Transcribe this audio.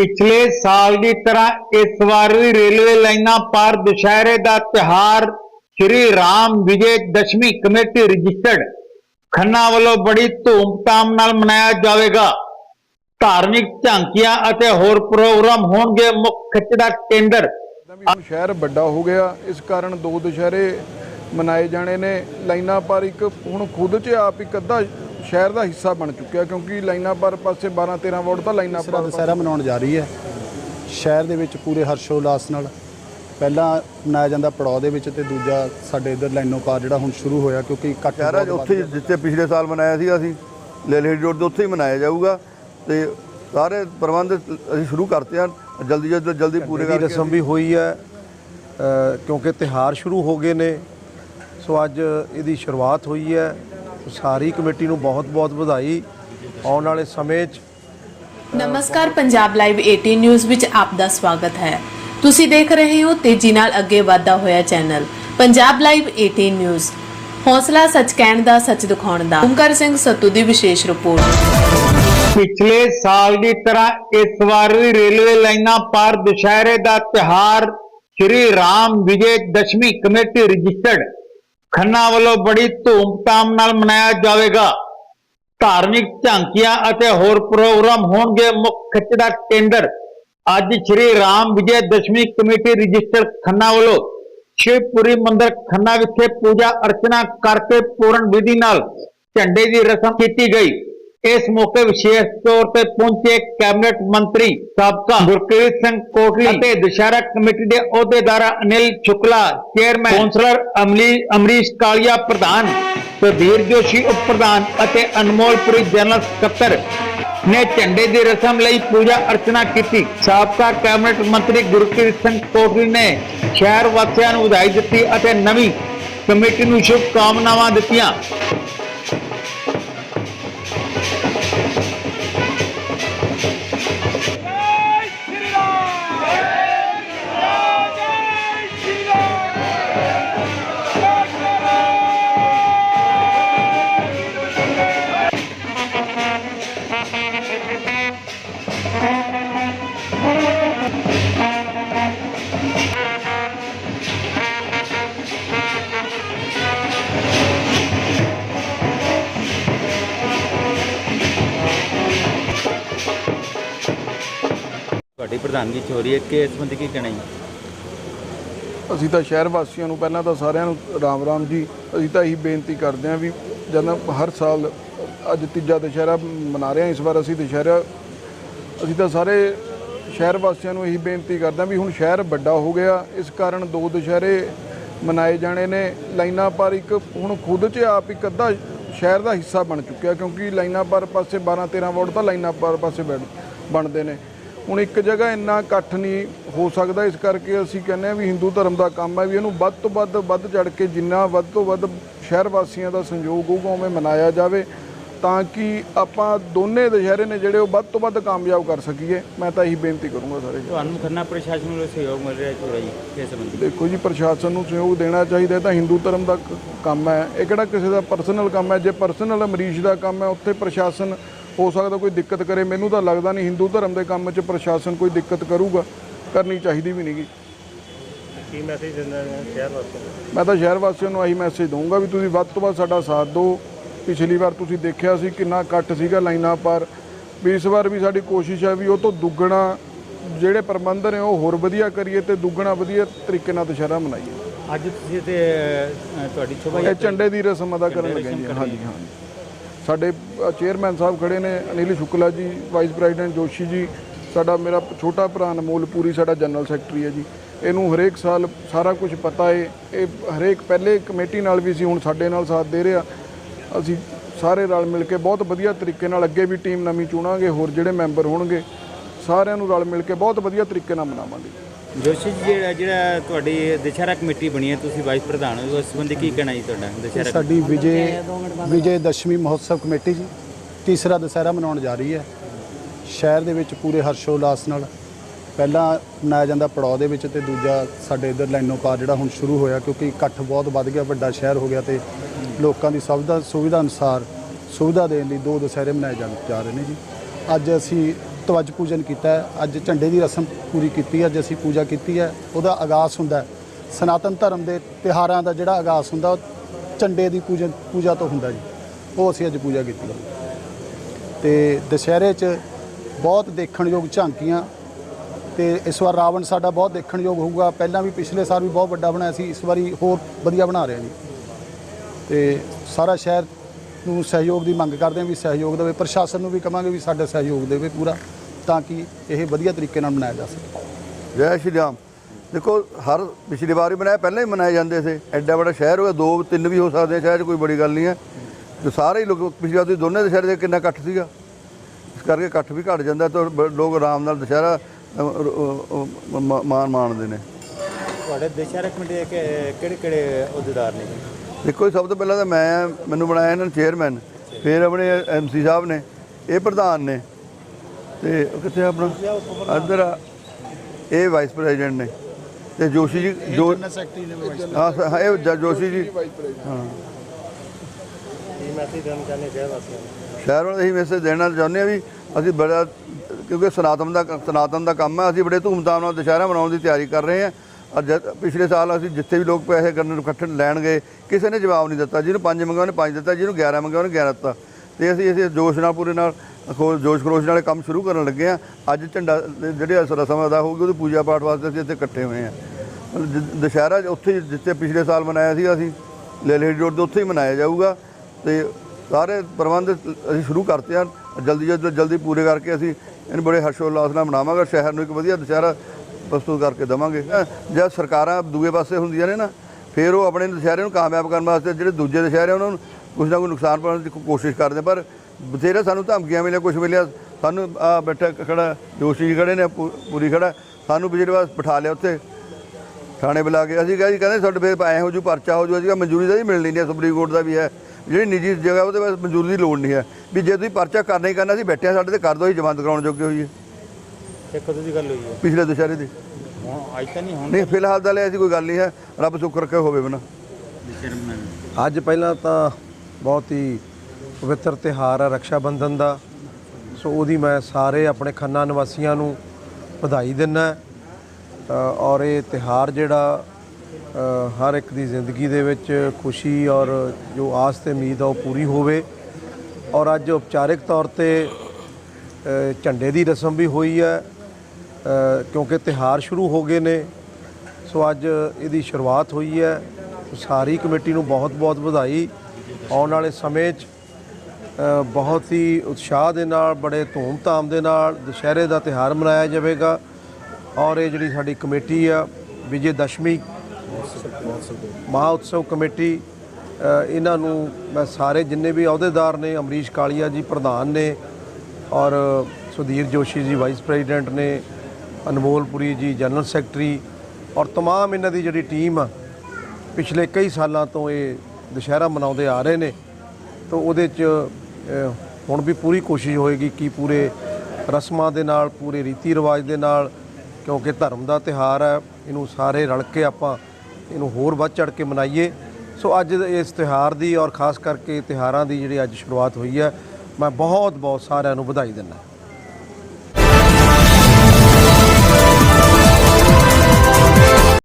ਪਿਛਲੇ ਸਾਲ ਦੀ ਤਰ੍ਹਾਂ ਇਸ ਵਾਰ ਵੀ ਰੇਲਵੇ ਲਾਈਨਾਂ ਪਾਰ ਦੁਸ਼ਹਿਰੇ ਦਾ ਤਿਹਾਰ ਸ਼੍ਰੀ ਰਾਮ ਵਿਜੇ ਦਸ਼ਮੀ ਕਮੇਟੀ ਰਜਿਸਟਰਡ। ਖੰਨਾ ਵੱਲੋਂ ਬੜੀ ਧੂਮਧਾਮ ਨਾਲ ਮਨਾਇਆ ਜਾਵੇਗਾ। ਧਾਰਮਿਕ ਝਾਂਕੀਆਂ ਅਤੇ ਹੋਰ ਪ੍ਰੋਗਰਾਮ ਹੋਣਗੇ ਮੁੱਖ ਖਿੱਚ ਦਾ ਕੇਂਦਰ। ਸ਼ਹਿਰ ਵੱਡਾ ਹੋ ਗਿਆ। ਇਸ ਕਾਰਨ ਦੋ ਦੁਸ਼ਹਿਰੇ ਮਨਾਏ ਜਾਣੇ ਨੇ। ਲਾਈਨਾਂ ਪਰ ਇੱਕ ਹੁਣ ਖੁਦ 'ਚ ਆਪ ਇੱਕ ਅੱਧਾ ਸ਼ਹਿਰ ਦਾ ਹਿੱਸਾ ਬਣ ਚੁੱਕਿਆ ਕਿਉਂਕਿ ਲਾਈਨਾਂ ਪਰ ਪਾਸੇ 12 13 ਵਾਰਡ ਤਾਂ ਲਾਈਨਾਂ ਪਰ ਦੁਸਹਿਰਾ ਮਨਾਉਣ ਜਾ ਰਹੀ ਹੈ। ਸ਼ਹਿਰ ਦੇ ਵਿੱਚ ਪੂਰੇ ਹਰਸ਼ੋਲਾਸ ਨਾਲ। ਪਹਿਲਾਂ ਮਨਾਇਆ ਜਾਂਦਾ ਪੜਾਅ ਦੇ ਵਿੱਚ ਤੇ ਦੂਜਾ ਸਾਡੇ ਇਧਰ ਲਾਈਨੋ ਪਾਰ ਜਿਹੜਾ ਹੁਣ ਸ਼ੁਰੂ ਹੋਇਆ ਕਿਉਂਕਿ ਇਕੱਠ ਸ਼ਹਿਰਾਂ ਉੱਥੇ ਜਿੱਥੇ ਪਿਛਲੇ ਸਾਲ ਮਨਾਇਆ ਸੀਗਾ ਅਸੀਂ ਲੇਲਹੇੜ ਰੋਡ ਤੇ ਉੱਥੇ ਹੀ ਮਨਾਇਆ ਜਾਊਗਾ। ਤੇ ਸਾਰੇ ਪ੍ਰਬੰਧ ਅਸੀਂ ਸ਼ੁਰੂ ਕਰਤੇ ਹਨ ਜਲਦੀ ਜਲਦੀ ਜਲਦੀ ਪੂਰੇ ਕਰਕੇ ਰਸਮ ਵੀ ਹੋਈ ਹੈ। ਕਿਉਂਕਿ ਤਿਹਾਰ ਸ਼ੁਰੂ ਹੋ ਗਏ ਨੇ ਸੋ ਅੱਜ ਇਹਦੀ ਸ਼ੁਰੂਆਤ ਹੋਈ ਹੈ। ਸਾਰੀ ਕਮੇਟੀ ਨੂੰ ਬਹੁਤ-ਬਹੁਤ ਵਧਾਈ। ਆਉਣ ਵਾਲੇ ਸਮੇਂ 'ਚ ਨਮਸਕਾਰ ਪੰਜਾਬ ਲਾਈਵ 18 ਨਿਊਜ਼ ਵਿੱਚ ਆਪ ਦਾ ਸਵਾਗਤ ਹੈ। ਤੁਸੀਂ ਦੇਖ ਰਹੇ ਹੋ ਤੇਜ਼ੀ ਨਾਲ ਅੱਗੇ ਵਧਦਾ ਹੋਇਆ ਚੈਨਲ ਪੰਜਾਬ ਲਾਈਵ 18 ਨਿਊਜ਼। ਹੌਸਲਾ ਸੱਚ ਕਹਿਣ ਦਾ ਸੱਚ ਦਿਖਾਉਣ ਦਾ। ਓਮਕਾਰ ਸਿੰਘ ਸੱਤੂ ਦੀ ਵਿਸ਼ੇਸ਼ ਰਿਪੋਰਟ। ਪਿਛਲੇ ਸਾਲ ਦੀ ਤਰ੍ਹਾਂ ਇਸ ਵਾਰ ਵੀ ਰੇਲਵੇ ਲਾਈਨਾਂ ਪਾਰ ਦੁਸ਼ਹਿਰੇ ਦਾ ਤਿਹਾਰ ਸ਼੍ਰੀ ਰਾਮ ਵਿਜੇ ਦਸ਼ਮੀ ਕਮੇਟੀ ਰਜਿਸਟਰਡ। ਖੰਨਾ ਵੱਲੋਂ ਬੜੀ ਧੂਮ ਧਾਮ ਨਾਲ ਮਨਾਇਆ ਜਾਵੇਗਾ। ਧਾਰਮਿਕ ਝਾਂਕੀਆਂ ਅਤੇ ਹੋਰ ਪ੍ਰੋਗਰਾਮ ਹੋਣਗੇ ਮੁੱਖ ਖਿੱਚ ਦਾ ਕੇਂਦਰ। ਅੱਜ ਸ਼੍ਰੀ ਰਾਮ ਵਿਜੇ ਦਸ਼ਮੀ ਕਮੇਟੀ ਰਜਿਸਟਰ ਖੰਨਾ ਵੱਲੋਂ ਸ਼ਿਵਪੁਰੀ ਮੰਦਿਰ ਖੰਨਾ ਵਿਖੇ ਪੂਜਾ ਅਰਚਨਾ ਕਰਕੇ ਪੂਰਨ ਵਿਧੀ ਨਾਲ ਝੰਡੇ ਦੀ ਰਸਮ ਕੀਤੀ ਗਈ। ਇਸ ਮੌਕੇ ਵਿਸ਼ੇਸ਼ ਤੌਰ ਤੇ ਪਹੁੰਚੇ ਕੈਬਨਿਟ ਮੰਤਰੀ ਸਾਬਕਾ ਗੁਰਕੀਰਤ ਸਿੰਘ ਕੋਟਲੀ ਅਤੇ ਦੁਸ਼ਹਿਰਾ ਕਮੇਟੀ ਦੇ ਅਹੁਦੇਦਾਰ ਅਨਿਲ ਸ਼ੁਕਲਾ ਚੇਅਰਮੈਨ ਕੌਂਸਲਰ ਅਮਲੀ ਅਮਰੀਸ਼ ਕਾਲੀਆ ਪ੍ਰਧਾਨ ਸੁਧੀਰ ਜੋਸ਼ੀ ਉਪ ਪ੍ਰਧਾਨ ਅਤੇ ਅਨਮੋਲਪੁਰੀ ਜਨਰਲ ਸਕੱਤਰ ਨੇ ਝੰਡੇ ਦੀ ਰਸਮ ਲਈ ਪੂਜਾ ਅਰਚਨਾ ਕੀਤੀ। ਸਾਬਕਾ ਕੈਬਨਿਟ ਮੰਤਰੀ ਗੁਰਕੀਰਤ ਸਿੰਘ ਕੋਟਲੀ ਨੇ ਸ਼ਹਿਰ ਵਾਸੀਆਂ ਨੂੰ ਵਧਾਈ ਦਿੱਤੀ ਅਤੇ ਨਵੀਂ ਕਮੇਟੀ ਨੂੰ ਸ਼ੁਭ ਕਾਮਨਾਵਾਂ ਦਿੱਤੀਆਂ। ਤੁਹਾਡੀ ਪ੍ਰਧਾਨਗੀ ਚ ਹੋ ਰਹੀ ਹੈ, ਕਿ ਇਸ ਸੰਬੰਧੀ ਕੀ ਕਹਿਣਾ ਜੀ? ਅਸੀਂ ਤਾਂ ਸ਼ਹਿਰ ਵਾਸੀਆਂ ਨੂੰ ਪਹਿਲਾਂ ਤਾਂ ਸਾਰਿਆਂ ਨੂੰ ਰਾਮ ਰਾਮ ਜੀ, ਅਸੀਂ ਤਾਂ ਇਹੀ ਬੇਨਤੀ ਕਰਦੇ ਹਾਂ ਵੀ ਜਦੋਂ ਹਰ ਸਾਲ ਅੱਜ ਤੀਜਾ ਦੁਸ਼ਹਿਰਾ ਮਨਾ ਰਹੇ ਹਾਂ, ਇਸ ਵਾਰ ਅਸੀਂ ਦੁਸ਼ਹਿਰਾ, ਅਸੀਂ ਤਾਂ ਸਾਰੇ ਸ਼ਹਿਰ ਵਾਸੀਆਂ ਨੂੰ ਇਹੀ ਬੇਨਤੀ ਕਰਦੇ ਹਾਂ ਵੀ ਹੁਣ ਸ਼ਹਿਰ ਵੱਡਾ ਹੋ ਗਿਆ, ਇਸ ਕਾਰਨ ਦੋ ਦੁਸ਼ਹਿਰੇ ਮਨਾਏ ਜਾਣੇ ਨੇ, ਲਾਈਨਾਂ ਪਰ ਇੱਕ ਹੁਣ ਖੁਦ 'ਚ ਆਪ ਇੱਕ ਅੱਧਾ ਸ਼ਹਿਰ ਦਾ ਹਿੱਸਾ ਬਣ ਚੁੱਕਿਆ, ਕਿਉਂਕਿ ਲਾਈਨਾਂ ਪਰ ਪਾਸੇ 12 13 ਵਾਰਡ ਤਾਂ ਲਾਈਨਾਂ ਪਰ ਪਾਸੇ ਬਣ- ਬਣਦੇ ਨੇ। ਹੁਣ ਇੱਕ ਜਗ੍ਹਾ ਇੰਨਾ ਇਕੱਠ ਨਹੀਂ ਹੋ ਸਕਦਾ ਇਸ ਕਰਕੇ ਅਸੀਂ ਕਹਿੰਦੇ ਹਾਂ ਵੀ ਹਿੰਦੂ ਧਰਮ ਦਾ ਕੰਮ ਹੈ ਵੀ ਇਹਨੂੰ ਵੱਧ ਤੋਂ ਵੱਧ ਵੱਧ ਚੜ ਕੇ ਜਿੰਨਾ ਵੱਧ ਤੋਂ ਵੱਧ ਸ਼ਹਿਰ ਵਾਸੀਆਂ ਦਾ ਸੰਯੋਗ ਹੋਊਗਾ ਉਵੇਂ ਮਨਾਇਆ ਜਾਵੇ ਤਾਂ ਕਿ ਆਪਾਂ ਦੋਨੇ ਦੁਸ਼ਹਿਰੇ ਨੇ ਜਿਹੜੇ ਉਹ ਵੱਧ ਤੋਂ ਵੱਧ ਕਾਮਯਾਬ ਕਰ ਸਕੀਏ। ਮੈਂ ਤਾਂ ਇਹੀ ਬੇਨਤੀ ਕਰੂੰਗਾ ਸਾਰੇ ਤੁਹਾਨੂੰ ਖੰਨਾ ਪ੍ਰਸ਼ਾਸਨ ਵੱਲੋਂ ਸਹਿਯੋਗ ਮਿਲ ਰਿਹਾ ਚੋਰਾ ਜੀ ਇਸ ਸੰਬੰਧੀ? ਦੇਖੋ ਜੀ ਪ੍ਰਸ਼ਾਸਨ ਨੂੰ ਸਹਿਯੋਗ ਦੇਣਾ ਚਾਹੀਦਾ ਤਾਂ ਹਿੰਦੂ ਧਰਮ ਦਾ ਕੰਮ ਹੈ। ਇਹ ਕਿਹੜਾ ਕਿਸੇ ਦਾ ਪਰਸਨਲ ਕੰਮ ਹੈ? ਜੇ ਪਰਸਨਲ ਮਰੀਜ਼ ਦਾ ਕੰਮ ਹੈ ਉੱਥੇ ਪ੍ਰਸ਼ਾਸਨ ਹੋ ਸਕਦਾ ਕੋਈ ਦਿੱਕਤ ਕਰੇ। ਮੈਨੂੰ ਤਾਂ ਲੱਗਦਾ ਨਹੀਂ ਹਿੰਦੂ ਧਰਮ ਦੇ ਕੰਮ 'ਚ ਪ੍ਰਸ਼ਾਸਨ ਕੋਈ ਦਿੱਕਤ ਕਰੂਗਾ। ਕਰਨੀ ਚਾਹੀਦੀ ਵੀ ਨਹੀਂਗੀ। ਕੀ ਮੈਸੇਜ ਦਿੰਦਾ ਸ਼ਹਿਰ ਵਾਸੀਆਂ ਨੂੰ? ਮੈਂ ਤਾਂ ਸ਼ਹਿਰ ਵਾਸੀਆਂ ਨੂੰ ਆਹੀ ਮੈਸੇਜ ਦਊਂਗਾ ਵੀ ਤੁਸੀਂ ਵੱਧ ਤੋਂ ਵੱਧ ਸਾਡਾ ਸਾਥ ਦਿਓ। ਪਿਛਲੀ ਵਾਰ ਤੁਸੀਂ ਦੇਖਿਆ ਸੀ ਕਿੰਨਾ ਇਕੱਠ ਸੀਗਾ ਲਾਈਨਾਂ ਪਰ। ਵੀ ਇਸ ਵਾਰ ਵੀ ਸਾਡੀ ਕੋਸ਼ਿਸ਼ ਹੈ ਵੀ ਉਹ ਤੋਂ ਦੁੱਗਣਾ ਜਿਹੜੇ ਪ੍ਰਬੰਧ ਨੇ ਉਹ ਹੋਰ ਵਧੀਆ ਕਰੀਏ ਤੇ ਦੁੱਗਣਾ ਵਧੀਆ ਤਰੀਕੇ ਨਾਲ ਦੁਸ਼ਹਿਰਾ ਮਨਾਈਏ। ਅੱਜ ਤੁਸੀਂ ਤੇ ਤੁਹਾਡੀ ਸ਼ੋਭਾ ਇਹ ਝੰਡੇ ਦੀ ਰਸਮ ਅਦਾ ਕਰਨ ਲੱਗੇ ਜੀ। ਹਾਂਜੀ ਹਾਂਜੀ। ਸਾਡੇ ਚੇਅਰਮੈਨ ਸਾਹਿਬ ਖੜੇ ਨੇ, ਅਨਿਲ ਸ਼ੁਕਲਾ ਜੀ ਵਾਈਸ ਪ੍ਰੈਜ਼ੀਡੈਂਟ ਜੋਸ਼ੀ ਜੀ, ਸਾਡਾ ਮੇਰਾ ਛੋਟਾ ਭਰਾ ਅਨਮੋਲ ਪੂਰੀ, ਸਾਡਾ ਜਨਰਲ ਸੈਕਟਰੀ ਹੈ ਜੀ। ਇਹਨੂੰ ਹਰੇਕ ਸਾਲ ਸਾਰਾ ਕੁਝ ਪਤਾ ਹੈ ਇਹ ਹਰੇਕ ਪਹਿਲੇ ਕਮੇਟੀ ਨਾਲ ਵੀ ਸੀ, ਹੁਣ ਸਾਡੇ ਨਾਲ ਸਾਥ ਦੇ ਰਿਹਾ। ਅਸੀਂ ਸਾਰੇ ਰਲ ਮਿਲ ਕੇ ਬਹੁਤ ਵਧੀਆ ਤਰੀਕੇ ਨਾਲ ਅੱਗੇ ਵੀ ਟੀਮ ਨਵੀਂ ਚੁਣਾਂਗੇ, ਹੋਰ ਜਿਹੜੇ ਮੈਂਬਰ ਹੋਣਗੇ, ਸਾਰਿਆਂ ਨੂੰ ਰਲ ਮਿਲ ਕੇ ਬਹੁਤ ਵਧੀਆ ਤਰੀਕੇ ਨਾਲ ਮਨਾਵਾਂਗੇ। ਜੋਸ਼ੀ ਜੀ ਜਿਹੜਾ ਜਿਹੜਾ ਤੁਹਾਡੀ ਦੁਸ਼ਹਿਰਾ ਕਮੇਟੀ ਬਣੀ ਹੈ ਤੁਸੀਂ ਵਾਈਸ ਪ੍ਰਧਾਨ ਹੋ ਉਸ ਸੰਬੰਧੀ ਕੀ ਕਹਿਣਾ ਜੀ ਤੁਹਾਡਾ ਦੁਸ਼ਹਿਰਾ ਸਾਡੀ ਵਿਜੇ ਵਿਜੇ ਦਸ਼ਮੀ ਮਹੋਤਸਵ ਕਮੇਟੀ ਜੀ। ਤੀਸਰਾ ਦੁਸਹਿਰਾ ਮਨਾਉਣ ਜਾ ਰਹੀ ਹੈ। ਸ਼ਹਿਰ ਦੇ ਵਿੱਚ ਪੂਰੇ ਹਰਸ਼ੋਲਾਸ ਨਾਲ ਪਹਿਲਾਂ ਮਨਾਇਆ ਜਾਂਦਾ ਪੜਾਅ ਦੇ ਵਿੱਚ ਤੇ ਦੂਜਾ ਸਾਡੇ ਇਧਰ ਲਾਈਨੋ ਪਾਰ ਜਿਹੜਾ ਹੁਣ ਸ਼ੁਰੂ ਹੋਇਆ ਕਿਉਂਕਿ ਇਕੱਠ ਬਹੁਤ ਵੱਧ ਗਿਆ ਵੱਡਾ ਸ਼ਹਿਰ ਹੋ ਗਿਆ ਤੇ ਲੋਕਾਂ ਦੀ ਸੁਵਿਧਾ ਸੁਵਿਧਾ ਅਨੁਸਾਰ ਸੁਵਿਧਾ ਦੇਣ ਲਈ ਦੋ ਦੁਸਹਿਰੇ ਮਨਾਏ ਜਾ ਰਹੇ ਨੇ ਜੀ। ਅੱਜ ਅਸੀਂ ਤੋਂ ਪੂਜਨ ਕੀਤਾ ਹੈ। ਅੱਜ ਝੰਡੇ ਦੀ ਰਸਮ ਪੂਰੀ ਕੀਤੀ ਹੈ, ਅੱਜ ਅਸੀਂ ਪੂਜਾ ਕੀਤੀ ਹੈ। ਉਹਦਾ ਆਗਾਜ਼ ਹੁੰਦਾ ਹੈ। ਸਨਾਤਨ ਧਰਮ ਦੇ ਤਿਹਾਰਾਂ ਦਾ ਜਿਹੜਾ ਆਗਾਜ਼ ਹੁੰਦਾ, ਉਹ ਝੰਡੇ ਦੀ ਪੂਜਨ, ਪੂਜਾ ਤੋਂ ਹੁੰਦਾ ਜੀ। ਉਹ ਅਸੀਂ ਅੱਜ ਪੂਜਾ ਕੀਤੀ ਹੈ। ਤੇ ਦੁਸਹਿਰੇ 'ਚ ਬਹੁਤ ਦੇਖਣਯੋਗ ਝਾਂਕੀਆਂ ਤੇ ਇਸ ਵਾਰ ਰਾਵਣ ਸਾਡਾ ਬਹੁਤ ਦੇਖਣਯੋਗ ਹੋਊਗਾ। ਪਹਿਲਾਂ ਵੀ ਪਿਛਲੇ ਸਾਲ ਵੀ ਬਹੁਤ ਵੱਡਾ ਬਣਾਇਆ ਸੀ, ਇਸ ਵਾਰੀ ਹੋਰ ਵਧੀਆ ਬਣਾ ਰਹੇ ਹਾਂ ਜੀ। ਤੇ ਸਾਰਾ ਸ਼ਹਿਰ ਨੂੰ ਸਹਿਯੋਗ ਦੀ ਮੰਗ ਕਰਦੇ ਹਾਂ ਵੀ ਸਹਿਯੋਗ ਦੇਵੇ। ਪ੍ਰਸ਼ਾਸਨ ਨੂੰ ਵੀ ਕਹਾਂਗੇ ਵੀ ਸਾਡਾ ਸਹਿਯੋਗ ਦੇਵੇ ਪੂਰਾ। ਤਾਂ ਕਿ ਇਹ ਵਧੀਆ ਤਰੀਕੇ ਨਾਲ ਮਨਾਇਆ ਜਾ ਸਕੇ। ਜੈ ਸ਼੍ਰੀ ਰਾਮ। ਦੇਖੋ ਹਰ ਪਿਛਲੀ ਵਾਰ ਵੀ ਮਨਾਇਆ ਪਹਿਲਾਂ ਹੀ ਮਨਾਏ ਜਾਂਦੇ ਸੀ। ਐਡਾ ਵੱਡਾ ਸ਼ਹਿਰ ਹੋਇਆ ਦੋ ਤਿੰਨ ਵੀ ਹੋ ਸਕਦੇ ਸ਼ਹਿਰ 'ਚ ਕੋਈ ਬੜੀ ਗੱਲ ਨਹੀਂ ਹੈ। ਤੇ ਸਾਰੇ ਹੀ ਲੋਕ ਪਿਛਲੀ ਵਾਰ ਤੁਸੀਂ ਦੋਨੇ ਦੁਸ਼ਹਿਰੇ ਦੇ ਕਿੰਨਾ ਇਕੱਠ ਸੀਗਾ? ਇਸ ਕਰਕੇ ਇਕੱਠ ਵੀ ਘਟ ਜਾਂਦਾ ਤਾਂ ਲੋਕ ਆਰਾਮ ਨਾਲ ਦੁਸ਼ਹਿਰਾ ਅ, ਅ, ਅ, ਮ- ਮਾਣ ਮਾਣਦੇ ਨੇ। ਤੁਹਾਡੇ ਦੁਸਹਿਰਾ ਕਮੇਟੀ ਦੇ ਕਿਹੜੇ ਕਿਹੜੇ ਅਹੁਦੇਦਾਰ ਨੇ? ਦੇਖੋ ਜੀ, ਸਭ ਤੋਂ ਪਹਿਲਾਂ ਤਾਂ ਮੈਂ ਮੈਨੂੰ ਬਣਾਇਆ ਇਹਨਾਂ ਨੇ ਚੇਅਰਮੈਨ ਫਿਰ ਆਪਣੇ ਐਮਸੀ ਸਾਹਿਬ ਨੇ ਇਹ ਪ੍ਰਧਾਨ ਨੇ। ਤੇ ਉਹ ਕਿੱਥੇ ਆਪਣਾ? ਇੱਧਰ ਆ। ਇਹ ਵਾਈਸ ਪ੍ਰੈਜ਼ੀਡੈਂਟ ਨੇ। ਤੇ ਜੋਸ਼ੀ ਜੀ ਜੋ ਹਾਂ ਇਹ ਜੋਸ਼ੀ ਜੀ। ਹਾਂ। ਕੀ ਮੈਸੇਜ ਦੇਣਾ ਚਾਹੁੰਦੇ ਸ਼ਹਿਰ ਵਾਸੀਆਂ ਨੂੰ। ਸ਼ਹਿਰ ਵਾਲੇ ਅਸੀਂ ਮੈਸੇਜ ਦੇਣਾ ਚਾਹੁੰਦੇ ਆ ਵੀ ਅਸੀਂ ਬੜਾ ਕਿਉਂਕਿ ਸਨਾਤਨ ਦਾ ਸਨਾਤਨ ਦਾ ਕੰਮ ਹੈ। ਅਸੀਂ ਬੜੇ ਧੂਮਧਾਮ ਨਾਲ ਦੁਸ਼ਹਿਰਾ ਮਨਾਉਣ ਦੀ ਤਿਆਰੀ ਕਰ ਰਹੇ ਹਾਂ। ਔਰ ਜਦ- ਪਿਛਲੇ ਸਾਲ ਅਸੀਂ ਜਿੱਥੇ ਵੀ ਲੋਕ ਪੈਸੇ ਕਰਨ ਨੂੰ ਇਕੱਠੇ ਲੈਣ ਗਏ ਕਿਸੇ ਨੇ ਜਵਾਬ ਨਹੀਂ ਦਿੱਤਾ। ਜਿਹਨੂੰ ਪੰਜ ਮੰਗਿਆ ਉਹਨੇ ਪੰਜ ਦਿੱਤਾ। ਜਿਹਨੂੰ 11 ਮੰਗਿਆ ਉਹਨੇ 11 ਦਿੱਤਾ। ਤੇ ਅਸੀਂ ਇਸੇ ਜੋਸ਼ ਨਾਲ ਪੂਰੇ ਨਾਲ ਖੋ ਜੋਸ਼ ਖਰੋਸ਼ ਨਾਲ ਕੰਮ ਸ਼ੁਰੂ ਕਰਨ ਲੱਗੇ ਆ। ਅੱਜ ਝੰਡਾ ਦੇ ਜਿਹੜੇ ਰਸਮ ਅਦਾ ਹੋਊਗੀ, ਉਹਦੀ ਪੂਜਾ ਪਾਠ ਵਾਸਤੇ ਅਸੀਂ ਇੱਥੇ ਇਕੱਠੇ ਹੋਏ ਆ। ਦੁਸ਼ਹਿਰਾ ਉੱਥੇ ਜਿੱਥੇ ਪਿਛਲੇ ਸਾਲ ਮਨਾਇਆ ਸੀ ਅਸੀਂ ਲੇਲੇ ਰੋਡ ਤੇ ਉੱਥੇ ਹੀ ਮਨਾਇਆ ਜਾਊਗਾ। ਤੇ ਸਾਰੇ ਪ੍ਰਬੰਧ ਅਸੀਂ ਸ਼ੁਰੂ ਕਰਤੇ ਆ। ਜਲਦੀ ਜਲਦੀ ਜਲਦੀ ਪੂਰੇ ਕਰਕੇ ਅਸੀਂ ਇਹਨੂੰ ਬੜੇ ਹਰਸ਼ੋ ਉਲਾਸ ਨਾਲ ਮਨਾਵਾਂਗੇ। ਸ਼ਹਿਰ ਨੂੰ ਇੱਕ ਵਧੀਆ ਦੁਸ਼ਹਿਰਾ ਪ੍ਰਸਤੁਤ ਕਰਕੇ ਦਵਾਂਗੇ। ਜੇ ਸਰਕਾਰਾਂ ਦੂਏ ਪਾਸੇ ਹੁੰਦੀਆਂ ਨੇ ਨਾ ਫਿਰ ਉਹ ਆਪਣੇ ਦੁਸ਼ਹਿਰੇ ਨੂੰ ਕਾਮਯਾਬ ਕਰਨ ਵਾਸਤੇ ਜਿਹੜੇ ਦੂਜੇ ਦੁਸ਼ਹਿਰੇ ਉਹਨਾਂ ਨੂੰ ਕੁਝ ਨਾ ਕੋਈ ਨੁਕਸਾਨ ਪਹੁੰਚਾਉਣ ਦੀ ਕੋਸ਼ਿਸ਼ ਕਰਦੇ ਪਰ ਬਥੇਰੇ ਸਾਨੂੰ ਧਮਕੀਆਂ ਮਿਲੀਆਂ ਕੁਝ ਮਿਲਿਆ। ਸਾਨੂੰ ਆ ਬੈਠਾ ਖੜਾ ਜੋਸ਼ੀ ਜੀ ਖੜੇ ਨੇ ਪੂਰੀ ਖੜਾ। ਸਾਨੂੰ ਪਿਛਲੇ ਵਾਰ ਬਿਠਾ ਲਿਆ ਉੱਥੇ। ਥਾਣੇ ਬੁਲਾ ਕੇ। ਅਸੀਂ ਕਿਹਾ ਜੀ ਕਹਿੰਦੇ ਸਾਡੇ ਫੇਰ ਐ ਹੋ ਜੂ ਪਰਚਾ ਹੋ ਜੂ ਅਸੀਂ ਕਿਹਾ ਮਨਜ਼ੂਰੀ ਦਾ ਹੀ ਮਿਲਣੀ ਨਹੀਂ ਹੈ ਸੁਪਰੀਮ ਕੋਰਟ ਦਾ ਵੀ ਹੈ। ਜਿਹੜੀ ਨਿੱਜੀ ਜਗ੍ਹਾ ਉਹਦੇ ਵਾਸਤੇ ਮਨਜ਼ੂਰੀ ਦੀ ਲੋੜ ਨਹੀਂ ਹੈ। ਵੀ ਜੇ ਤੁਸੀਂ ਪਰਚਾ ਕਰਨਾ ਹੀ ਕਰਨਾ ਸੀ ਬੈਠੇ ਹਾਂ ਸਾਡੇ ਤੇ ਕਰ ਦਿਓ ਅਸੀਂ ਜ਼ਮਾਨਤ ਕਰਾਉਣ ਜੋਗੇ ਹੋਈਏ। ਇਹ ਕਦੋਂ ਦੀ ਗੱਲ ਹੋਈ ਹੈ? ਪਿਛਲੇ ਦੁਸ਼ਹਿਰੇ ਦੀ। ਹੁਣ ਅੱਜ ਤਾਂ ਨਹੀਂ ਹੁਣ ਨਹੀਂ ਫਿਲਹਾਲ ਤਾਂ ਲਈ ਐਸੀ ਕੋਈ ਗੱਲ ਨਹੀਂ ਹੈ। ਰੱਬ ਸੁੱਖ ਰੱਖੇ ਹੋਵੇ ਬਣਾ ਅੱਜ ਪਹਿਲਾਂ ਤਾਂ ਬਹੁਤ ਹੀ ਪਵਿੱਤਰ ਤਿਹਾਰ ਹੈ ਰਕਸ਼ਾ ਬੰਧਨ ਦਾ। ਸੋ ਉਹਦੀ ਮੈਂ ਸਾਰੇ ਆਪਣੇ ਖੰਨਾ ਨਿਵਾਸੀਆਂ ਨੂੰ ਵਧਾਈ ਦਿੰਦਾ ਔਰ ਇਹ ਤਿਹਾਰ ਜਿਹੜਾ ਹਰ ਇੱਕ ਦੀ ਜ਼ਿੰਦਗੀ ਦੇ ਵਿੱਚ ਖੁਸ਼ੀ ਔਰ ਜੋ ਆਸ ਤੇ ਉਮੀਦ ਆ ਉਹ ਪੂਰੀ ਹੋਵੇ। ਔਰ ਅੱਜ ਉਪਚਾਰਿਕ ਤੌਰ ਤੇ ਝੰਡੇ ਦੀ ਰਸਮ ਵੀ ਹੋਈ ਹੈ। ਕਿਉਂਕਿ ਤਿਹਾਰ ਸ਼ੁਰੂ ਹੋ ਗਏ ਨੇ, ਸੋ ਅੱਜ ਇਹਦੀ ਸ਼ੁਰੂਆਤ ਹੋਈ ਹੈ। ਸਾਰੀ ਕਮੇਟੀ ਨੂੰ ਬਹੁਤ-ਬਹੁਤ ਵਧਾਈ। ਆਉਣ ਵਾਲੇ ਸਮੇਂ 'ਚ ਬਹੁਤ ਹੀ ਉਤਸ਼ਾਹ ਦੇ ਨਾਲ, ਬੜੇ ਧੂਮ-ਧਾਮ ਦੇ ਨਾਲ ਦੁਸ਼ਹਿਰੇ ਦਾ ਤਿਹਾਰ ਮਨਾਇਆ ਜਾਵੇਗਾ। ਔਰ ਇਹ ਜਿਹੜੀ ਸਾਡੀ ਕਮੇਟੀ ਆ ਵਿਜੇ ਦਸ਼ਮੀ ਮਹਾਉਤਸਵ ਕਮੇਟੀ ਇਹਨਾਂ ਨੂੰ ਮੈਂ ਸਾਰੇ ਜਿੰਨੇ ਵੀ ਅਹੁਦੇਦਾਰ ਨੇ, ਅਮਰੀਸ਼ ਕਾਲੀਆ ਜੀ ਪ੍ਰਧਾਨ ਨੇ ਔਰ ਸੁਧੀਰ ਜੋਸ਼ੀ ਜੀ ਵਾਈਸ ਪ੍ਰੈਜ਼ੀਡੈਂਟ ਨੇ ਅਨਮੋਲਪੁਰੀ ਜੀ ਜਨਰਲ ਸੈਕਟਰੀ ਔਰ तमाम ਇਹਨਾਂ ਦੀ ਜਿਹੜੀ ਟੀਮ ਆ ਪਿਛਲੇ ਕਈ ਸਾਲਾਂ ਤੋਂ ਇਹ ਦੁਸ਼ਹਿਰਾ ਮਨਾਉਂਦੇ ਆ ਰਹੇ ਨੇ ਤਾਂ ਉਹਦੇ 'ਚ ਅ, ਹੁਣ ਵੀ ਪੂਰੀ ਕੋਸ਼ਿਸ਼ ਹੋਏਗੀ ਕਿ ਪੂਰੇ ਰਸਮਾਂ ਦੇ ਨਾਲ ਪੂਰੇ ਰੀਤੀ ਰਿਵਾਜ ਦੇ ਨਾਲ ਕਿਉਂਕਿ ਧਰਮ ਦਾ ਤਿਹਾਰ ਹੈ ਇਹਨੂੰ ਸਾਰੇ ਰਲ ਕੇ ਆਪਾਂ ਇਹਨੂੰ ਹੋਰ ਵੱਧ ਚੜ ਕੇ ਮਨਾਈਏ ਸੋ ਅੱਜ ਇਸ ਤਿਹਾਰ ਦੀ ਔਰ ਖਾਸ ਕਰਕੇ ਤਿਹਾਰਾਂ ਦੀ ਜਿਹੜੀ ਅੱਜ ਸ਼ੁਰੂਆਤ ਹੋਈ ਹੈ ਮੈਂ ਬਹੁਤ ਬਹੁਤ ਸਾਰਿਆਂ ਨੂੰ ਵਧਾਈ ਦਿੰਦਾ